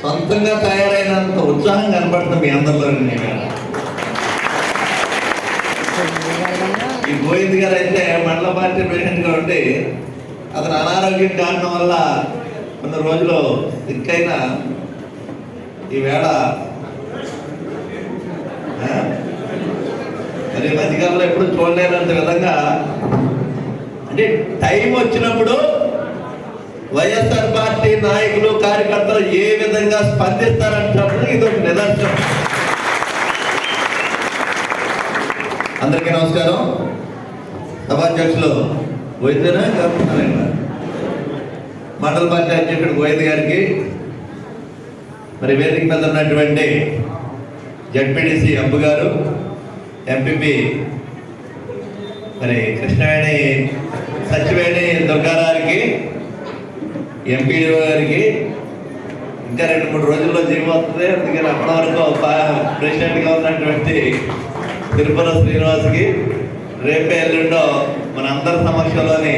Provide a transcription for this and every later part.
సొంతంగా తయారైనంత ఉత్సాహం కనబడుతుంది మీ అందరిలో ఈ గోవింద్ గారు అయితే మండల పార్టీ ప్రెసిడెంట్ కాబట్టి అతను అనారోగ్యం కారణం వల్ల కొన్ని రోజులు సిక్కైన ఈవేళ మరి మధ్యకాలంలో ఎప్పుడు చూడలేనంత విధంగా అంటే టైం వచ్చినప్పుడు వైఎస్ఆర్ నాయకులు కార్యకర్తలు ఏ విధంగా స్పందిస్తారంటున్నప్పుడు ఇది ఒక నిదర్శనం. అందరికీ నమస్కారం. సభాధ్యక్షులు వైద్యనా మండల పార్టీ అధ్యక్షుడు గోవింద్ గారికి మరి వేదిక మీద ఉన్నటువంటి జడ్పీటీసీ అంబు గారు ఎంపీపీ మరి కృష్ణవేణి సచివేణి దుర్గారావుకి ఎంపీ గారికి ఇంకా రెండు మూడు రోజుల్లో జీవం వస్తుంది. అందుకని అప్పటి వరకు ప్రెసిడెంట్గా ఉన్నటువంటి తిరుపతి శ్రీనివాస్కి రేపే ఎల్లుండో మన అందరి సమక్షంలోని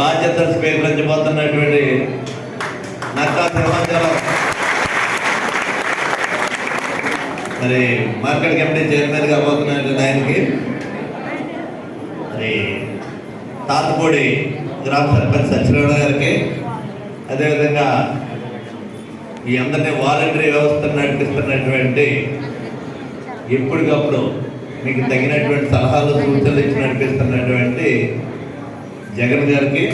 బాధ్యతలు స్వీకరించబోతున్నటువంటి నక్కా సింహాచలం. మరి మార్కెట్ కమిటీ చైర్మన్గా పోతున్నటువంటి ఆయనకి మరి తాతపూడి గ్రామ సర్పంచ్ సత్యనారాయణ గారికి అదేవిధంగా ఈ అందరినీ వాలంటరీ వ్యవస్థను నడిపిస్తున్నటువంటి ఎప్పటికప్పుడు మీకు తగినటువంటి సలహాలు సూచనలు ఇచ్చి నడిపిస్తున్నటువంటి జగన్ గారికి